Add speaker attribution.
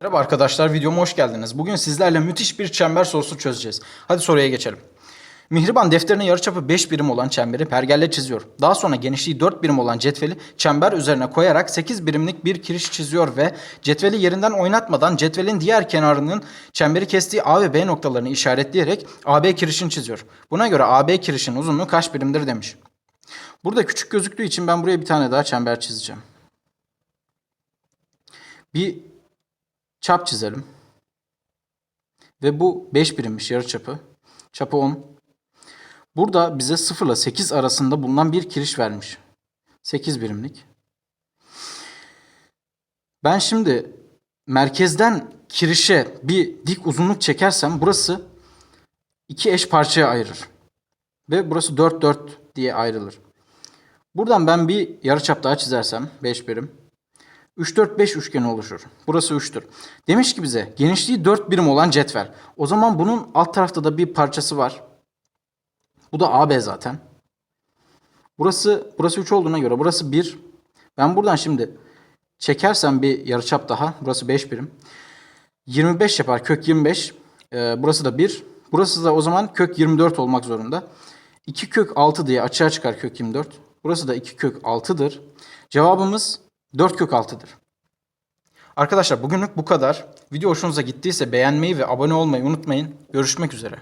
Speaker 1: Merhaba arkadaşlar, videoma hoş geldiniz. Bugün sizlerle müthiş bir çember sorusu çözeceğiz. Hadi soruya geçelim. Mihriban defterine yarıçapı 5 birim olan çemberi pergelle çiziyor. Daha sonra genişliği 4 birim olan cetveli çember üzerine koyarak 8 birimlik bir kiriş çiziyor ve cetveli yerinden oynatmadan cetvelin diğer kenarının çemberi kestiği A ve B noktalarını işaretleyerek AB kirişini çiziyor. Buna göre AB kirişin uzunluğu kaç birimdir demiş. Burada küçük gözüktüğü için ben buraya bir tane daha çember çizeceğim. Bir çap çizelim. Ve bu 5 birimmiş yarıçapı. Çapı 10. Burada bize 0 ile 8 arasında bulunan bir kiriş vermiş. 8 birimlik. Ben şimdi merkezden kirişe bir dik uzunluk çekersem burası iki eş parçaya ayırır. Ve burası 4 4 diye ayrılır. Buradan ben bir yarıçap daha çizersem 5 birim. 3 4 5 üçgeni oluşur. Burası 3'tür. Demiş ki bize genişliği 4 birim olan cetvel. O zaman bunun alt tarafta da bir parçası var. Bu da AB zaten. Burası burası 3 olduğuna göre burası 1. Ben buradan şimdi çekersem bir yarıçap daha. Burası 5 birim. 25 yapar kök 25. Ee, burası da 1. Burası da o zaman kök 24 olmak zorunda. 2 kök 6 diye açığa çıkar kök 24. Burası da 2 kök 6'dır. Cevabımız 4 kök 6'dır. Arkadaşlar bugünlük bu kadar. Video hoşunuza gittiyse beğenmeyi ve abone olmayı unutmayın. Görüşmek üzere.